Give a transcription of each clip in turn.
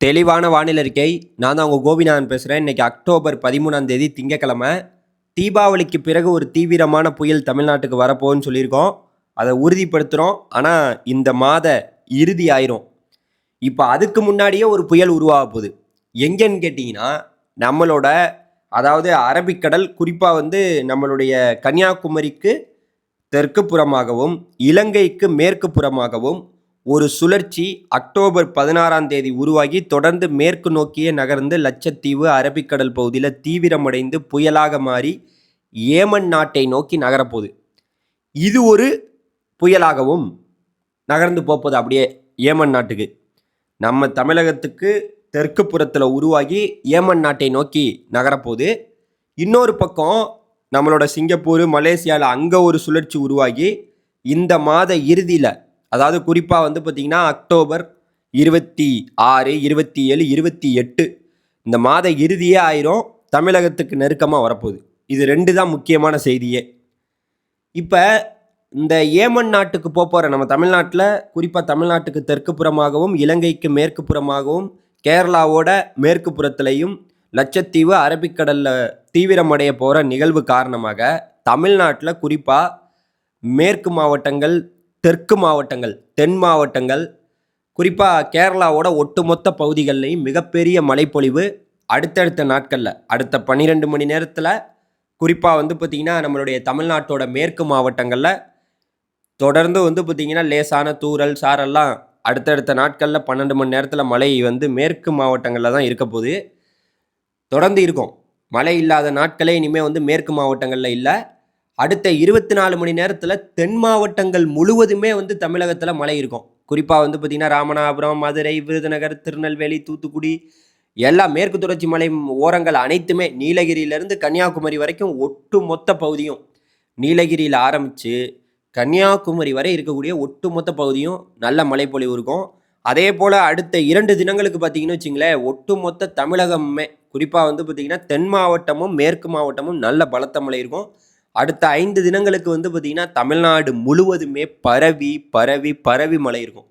தெளிவான வானிலை இருக்கை. நான் தான் உங்கள் கோபிநாதன் பேசுகிறேன் இன்றைக்கி அக்டோபர் பதிமூணாம் தேதி திங்கக்கிழமை. தீபாவளிக்கு பிறகு ஒரு தீவிரமான புயல் தமிழ்நாட்டுக்கு வரப்போகுன்னு சொல்லியிருக்கோம். அதை உறுதிப்படுத்துகிறோம் ஆனால் இந்த மாத இறுதி ஆயிரும். இப்போ அதுக்கு முன்னாடியே ஒரு புயல் உருவாக போகுது. எங்கேன்னு கேட்டிங்கன்னா நம்மளோட அதாவது அரபிக்கடல் குறிப்பாக வந்து நம்மளுடைய கன்னியாகுமரிக்கு தெற்கு புறமாகவும் இலங்கைக்கு மேற்கு புறமாகவும் ஒரு சுழற்சி அக்டோபர் பதினாறாம் தேதி உருவாகி தொடர்ந்து மேற்கு நோக்கியே நகர்ந்து லட்சத்தீவு அரபிக்கடல் பகுதியில் தீவிரமடைந்து புயலாக மாறி ஏமன் நாட்டை நோக்கி நகரப்போகுது. இது ஒரு புயலாகவும் நகர்ந்து போப்போது அப்படியே ஏமன் நாட்டுக்கு. நம்ம தமிழகத்துக்கு தெற்கு புறத்தில் உருவாகி ஏமன் நாட்டை நோக்கி நகரப்போகுது. இன்னொரு பக்கம் நம்மளோட சிங்கப்பூர் மலேசியாவில் அங்கே ஒரு சுழற்சி உருவாகி இந்த மாத இறுதியில் அதாவது குறிப்பாக வந்து பார்த்திங்கன்னா அக்டோபர் இருபத்தி ஆறு இருபத்தி ஏழு இருபத்தி எட்டு இந்த மாத இறுதியே ஆயிரும். தமிழகத்துக்கு நெருக்கமாக வரப்போகுது. இது ரெண்டு தான் முக்கியமான செய்தியே. இப்போ இந்த ஏமன் நாட்டுக்கு போக போகிற நம்ம தமிழ்நாட்டில் குறிப்பாக தமிழ்நாட்டுக்கு தெற்கு புறமாகவும் இலங்கைக்கு மேற்கு புறமாகவும் கேரளாவோட மேற்கு புறத்திலையும் லட்சத்தீவு அரபிக்கடலில் தீவிரமடைய போகிற நிகழ்வு காரணமாக தமிழ்நாட்டில் குறிப்பாக மேற்கு மாவட்டங்கள் தெற்கு மாவட்டங்கள் தென் மாவட்டங்கள் குறிப்பாக கேரளாவோட ஒட்டுமொத்த பகுதிகள்லையும் மிகப்பெரிய மழைப்பொழிவு அடுத்தடுத்த நாட்களில். அடுத்த பன்னிரெண்டு மணி நேரத்தில் குறிப்பாக வந்து பார்த்திங்கன்னா நம்மளுடைய தமிழ்நாட்டோட மேற்கு மாவட்டங்களில் தொடர்ந்து வந்து பார்த்திங்கன்னா லேசான தூரல் சாரெல்லாம் அடுத்தடுத்த நாட்களில் பன்னெண்டு மணி நேரத்தில் மழை வந்து மேற்கு மாவட்டங்களில் தான் இருக்க போகுது. தொடர்ந்து இருக்கும். மழை இல்லாத நாட்களே இனிமேல் வந்து மேற்கு மாவட்டங்களில் இல்லை. அடுத்த இருபத்தி நாலு மணி நேரத்தில் தென் மாவட்டங்கள் முழுவதுமே வந்து தமிழகத்தில் மழை இருக்கும். குறிப்பாக வந்து பார்த்திங்கன்னா ராமநாதபுரம் மதுரை விருதுநகர் திருநெல்வேலி தூத்துக்குடி எல்லா மேற்கு தொடர்ச்சி மலை ஓரங்கள் அனைத்துமே நீலகிரியிலேருந்து கன்னியாகுமரி வரைக்கும் ஒட்டு மொத்த பகுதியும் நீலகிரியில் ஆரம்பித்து கன்னியாகுமரி வரை இருக்கக்கூடிய ஒட்டுமொத்த பகுதியும் நல்ல மழைப்பொழிவு இருக்கும். அதே போல் அடுத்த இரண்டு தினங்களுக்கு பார்த்தீங்கன்னு வச்சிங்களேன் ஒட்டுமொத்த தமிழகமுமே குறிப்பாக வந்து பார்த்திங்கன்னா தென் மாவட்டமும் மேற்கு மாவட்டமும் நல்ல பலத்த மழை இருக்கும். அடுத்த ஐந்து தினங்களுக்கு வந்து பார்த்திங்கன்னா தமிழ்நாடு முழுவதுமே பரவி பரவி பரவி மழை இருக்கும்.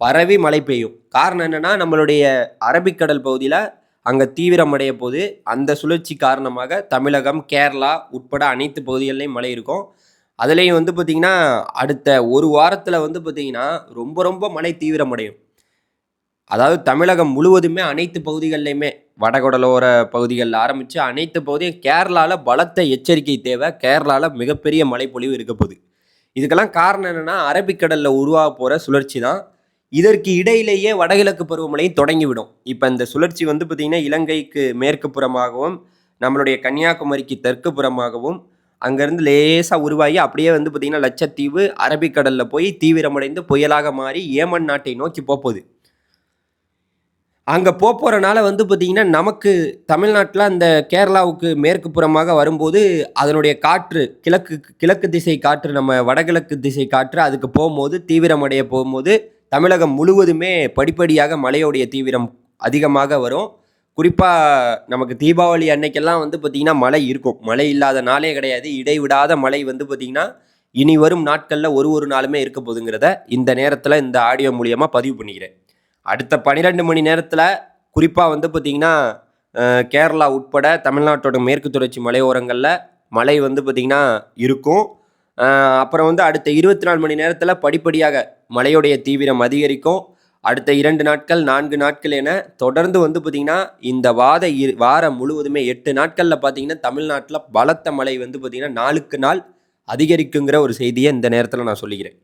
பரவி மழை பெய்யும். காரணம் என்னென்னா நம்மளுடைய அரபிக்கடல் பகுதியில் அங்கே தீவிரமடைய போது அந்த சுழற்சி காரணமாக தமிழகம் கேரளா உட்பட அனைத்து பகுதிகளிலையும் மழை இருக்கும். அதுலேயும் வந்து பார்த்திங்கன்னா அடுத்த ஒரு வாரத்தில் வந்து பார்த்திங்கன்னா ரொம்ப ரொம்ப மழை தீவிரமடையும் அதாவது தமிழகம் முழுவதுமே அனைத்து பகுதிகள்லையுமே வடகொடலோர பகுதிகளில் ஆரம்பித்து அனைத்து பகுதியும் கேரளாவில் பலத்த எச்சரிக்கை தேவை. கேரளாவில் மிகப்பெரிய மழைப்பொழிவு இருக்க போகுது. இதுக்கெல்லாம் காரணம் என்னென்னா அரபிக்கடலில் உருவாக போகிற சுழற்சி தான். இதற்கு இடையிலேயே வடகிழக்கு பருவமழையும் தொடங்கிவிடும். இப்போ இந்த சுழற்சி வந்து பார்த்திங்கன்னா இலங்கைக்கு மேற்கு புறமாகவும் நம்மளுடைய கன்னியாகுமரிக்கு தெற்கு புறமாகவும் அங்கேருந்து லேசாக உருவாகி அப்படியே வந்து பார்த்திங்கன்னா லட்சத்தீவு அரபிக்கடலில் போய் தீவிரமடைந்து புயலாக மாறி ஏமன் நாட்டை நோக்கி போகுது. அங்கே போகிறனால வந்து பார்த்திங்கன்னா நமக்கு தமிழ்நாட்டில் அந்த கேரளாவுக்கு மேற்கு புறமாக வரும்போது அதனுடைய காற்று கிழக்கு கிழக்கு திசை காற்று நம்ம வடகிழக்கு திசை காற்று அதுக்கு போகும்போது தீவிரமடைய போகும்போது தமிழகம் முழுவதுமே படிப்படியாக மழையோடைய தீவிரம் அதிகமாக வரும். குறிப்பாக நமக்கு தீபாவளி அன்னைக்கெல்லாம் வந்து பார்த்திங்கன்னா மழை இருக்கும். மழை இல்லாத நாளே கிடையாது. இடைவிடாத மழை வந்து பார்த்திங்கன்னா இனி வரும் நாட்களில் ஒரு ஒரு நாளுமே இருக்க போதுங்கிறத இந்த நேரத்தில் இந்த ஆடியோ மூலியமாக பதிவு பண்ணிக்கிறேன். அடுத்த பன்னிரெண்டு மணி நேரத்தில் குறிப்பாக வந்து பார்த்திங்கன்னா கேரளா உட்பட தமிழ்நாட்டோட மேற்கு தொடர்ச்சி மலையோரங்களில் மழை வந்து பார்த்திங்கன்னா இருக்கும். அப்புறம் வந்து அடுத்த இருபத்தி நாலு மணி நேரத்தில் படிப்படியாக மழையுடைய தீவிரம் அதிகரிக்கும். அடுத்த இரண்டு நாட்கள் நான்கு நாட்கள் என தொடர்ந்து வந்து பார்த்திங்கன்னா இந்த வாத இரு வாரம் முழுவதுமே எட்டு நாட்களில் பார்த்தீங்கன்னா தமிழ்நாட்டில் பலத்த மழை வந்து பார்த்திங்கன்னா நாளுக்கு நாள் அதிகரிக்குங்கிற ஒரு செய்தியை இந்த நேரத்தில் நான் சொல்லிக்கிறேன்.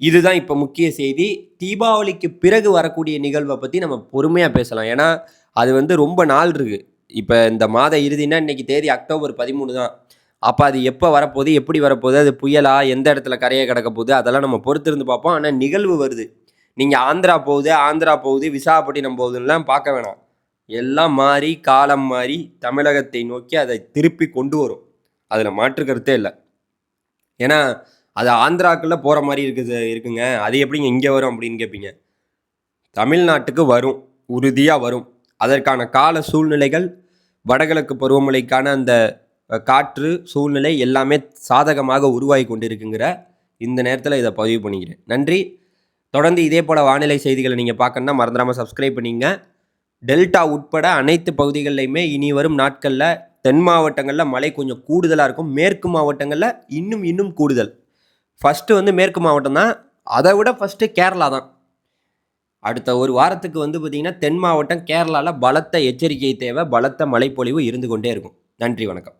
இதுதான் இப்போ முக்கிய செய்தி. தீபாவளிக்கு பிறகு வரக்கூடிய நிகழ்வை பற்றி நம்ம பொறுமையாக பேசலாம். ஏன்னா அது வந்து ரொம்ப நாள் இருக்குது இப்போ இந்த மாத இறுதினா இன்னைக்கு தேதி அக்டோபர் பதிமூணு தான். அப்போ அது எப்போ வரப்போகுது எப்படி வரப்போகுது அது புயலா எந்த இடத்துல கரையை கிடக்க போகுது அதெல்லாம் நம்ம பொறுத்திருந்து பார்ப்போம். ஆனால் நிகழ்வு வருது. நீங்கள் ஆந்திரா போகுது ஆந்திரா போகுது விசாகப்பட்டினம் போகுதுன்னெலாம் பார்க்க வேணாம். எல்லாம் மாறி காலம் மாறி தமிழகத்தை நோக்கி அதை திருப்பி கொண்டு வரும். அதில் மாற்று கருத்தே இல்லை. ஏன்னா அது ஆந்திராக்குள்ளே போகிற மாதிரி இருக்குது இருக்குங்க. அது எப்படிங்க இங்கே வரும் அப்படின்னு கேட்பீங்க தமிழ்நாட்டுக்கு வரும் உறுதியாக வரும். அதற்கான கால சூழ்நிலைகள் வடகிழக்கு பருவமழைக்கான அந்த காற்று சூழ்நிலை எல்லாமே சாதகமாக உருவாகி கொண்டிருக்குங்கிற இந்த நேரத்தில் இதை பதிவு பண்ணிக்கிறேன். நன்றி. தொடர்ந்து இதே போல் வானிலை செய்திகளை நீங்கள் பார்க்கணுன்னா மறந்துடாமல் சப்ஸ்கிரைப் பண்ணிங்க. டெல்டா உட்பட அனைத்து பகுதிகளிலையுமே இனி வரும் நாட்களில் தென் மாவட்டங்களில் மழை கொஞ்சம் கூடுதலாக இருக்கும். மேற்கு மாவட்டங்களில் இன்னும் இன்னும் கூடுதல். ஃபஸ்ட்டு வந்து மேற்கு மாவட்டம் தான். அதை விட ஃபஸ்ட்டு கேரளா தான். அடுத்த ஒரு வாரத்துக்கு வந்து பார்த்திங்கன்னா தென் மாவட்டம் கேரளாவில் பலத்த எச்சரிக்கை தேவை பலத்த மழைப்பொழிவு இருந்து கொண்டே இருக்கும். நன்றி வணக்கம்.